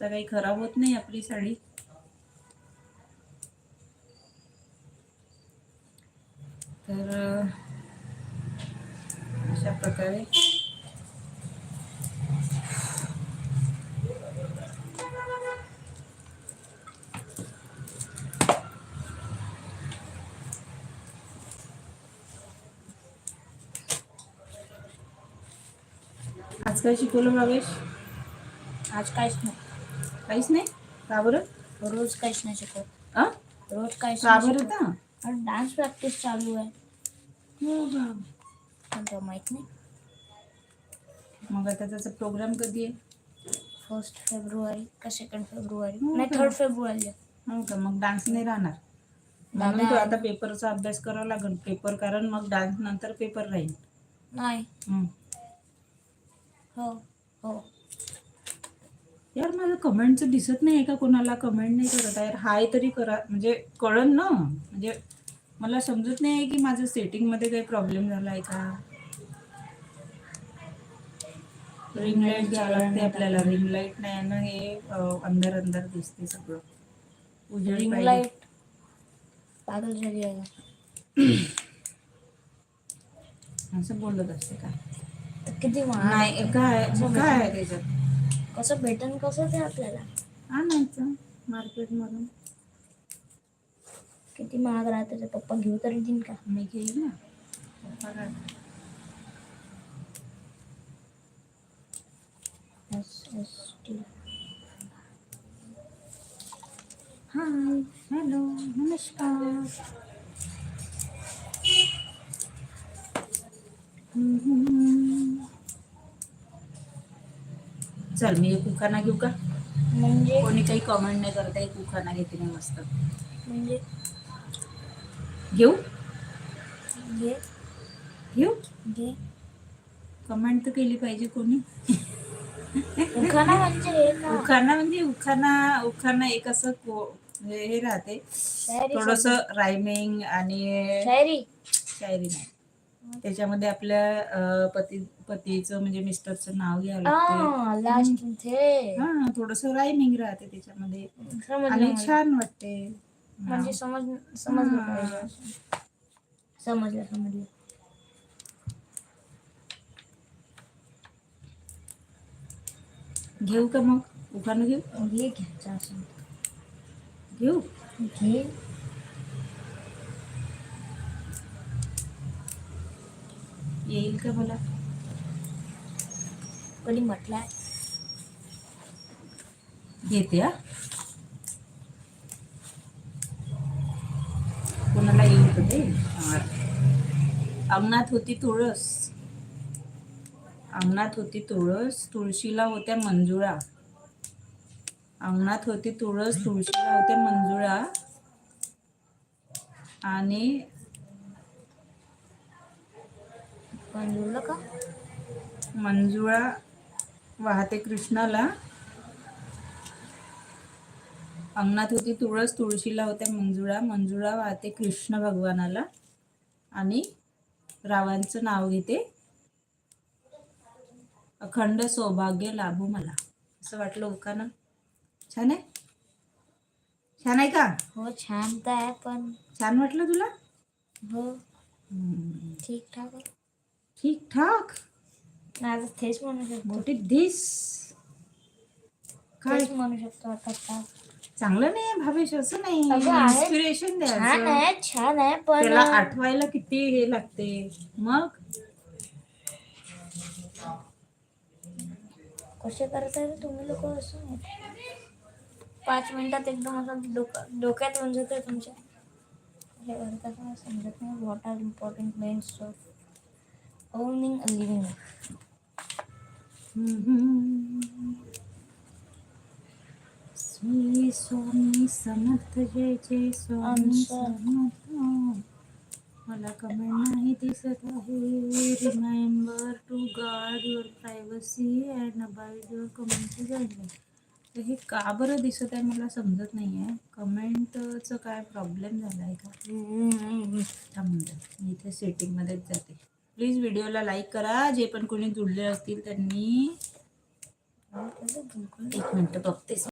जास्त काही खराब होत नाही आपली साडी. तर अशा प्रकारे. आज काय शिकवलं भावेश आज काहीच नाही काहीच नाही. का बरं रोज काहीच नाही शिकवत आ? रोज काहीच का नाही बरं शिकवत. डान्स प्रॅक्टिस चालू आहे. हो का? पण तुला माहीत नाही. मग आता त्याचा प्रोग्राम कधी आहे? फर्स्ट फेब्रुवारी का सेकंड फेब्रुवारी हो नाही का? थर्ड फेब्रुवारी हो का? मग डान्स नाही राहणार. म्हणून तो आता पेपरचा अभ्यास करावा लागेल. पेपर कारण मग डान्स नंतर पेपर राहील. नाही. हम्म. हो हो. यार माझं कमेंटचं दिसत नाही का कोणाला? कमेंट नाही करत आहे. यार हाय तरी करा. म्हणजे कळन ना? म्हणजे मला समजत नाही आहे की माझं सेटिंगमध्ये काही प्रॉब्लेम झाला आहे का रिंग लाइट घ्यावं लागते आपल्याला. रिंग लाइट नाही ना हे अं, अंधार अंधार दिसते सगळं. रिंग. लाइट पागल झाली आहे. असं बोलत असते का? किती नाही काय काय त्याच्यात? कसं भेटन कसं ते आपल्याला? आणायचं मार्केटमधून. किती महाग राहते ते पप्पा घेऊ तरी देईन का? मी घेईल ना. S T. हाय हॅलो नमस्कार. चल मी एक उखाणा घेऊ का? म्हणजे? कोणी काही कमेंट नाही करत एक उखाणा घेते मी मस्त. म्हणजे? घेऊ? घे. घेऊ? घे. कमेंट तर केली पाहिजे कोणी. उखाणा म्हणजे हे उखाणा म्हणजे उखाणा उखाणा एक असं को- हे राहते. शायरी थोडस रायमिंग आणि शायरी. शायरी नाही. त्याच्यामध्ये आपल्या अं, पती पतीचं म्हणजे मिस्टरचं नाव घ्यावं लागते हा लास्ट हा थोडस रायमिंग राहते त्याच्यामध्ये. आणि. छान वाटते. म्हणजे समज समजलं हा. पाहिजे समजलं समजलं. घेऊ का मग? उखाणं घेऊ? घे घ्यायचं असं घेऊ? घे. येईल का मला? कधी म्हटलंय घेते कोणाला येईल ते. अंगणात होती तुळस. अंगणात होती तुळस तुळशीला होत्या मंजुळा. अंगणात होती तुळस तुळशीला होत्या मंजुळा. आणि जुळलं का? मंजुळा वाहते कृष्णाला. अंगणात होती तुळस तुळशीला होत्या मंजुळा. मंजुळा वाहते कृष्ण भगवानाला आणि रावांचं नाव घेते. अखंड सौभाग्य लाभू मला. असं वाटलं उका ना? छान आहे? छान आहे का? हो छान तर आहे पण छान वाटलं तुला? हो. ठीक ठाक ठीक ठाक माझं तेच म्हणू शकतो. मोठी दिस. काय? तेच म्हणू शकतो आता चांगलं नाही भावेश असं नाही. अगं आहे. इन्स्पिरेशन छान द्यायचं आहे छान आहे पण त्याला आठवायला किती हे लागते. मग? कसे करताय रे तुम्ही लोक असं? पाच मिनिटात एकदम असं डोकं डोक्यात होऊन जाते तुमच्या. हे करतात मला समजत नाही. What are important means of owning a living Shri Swami Samarth जय जय स्वामी समर्थ मला कमेंट नाही दिसत आहे remember to guard your privacy and abide your comment guideline तर हे का बरं दिसत आहे मला समजत नाही आहे कमेंटचं काय प्रॉब्लेम झाला आहे का थांबून मी इथे सेटिंगमध्येच जाते प्लीज व्हिडिओला लाईक करा. जे पण कोणी जुळले असतील त्यांनी एक मिनटं बघतेस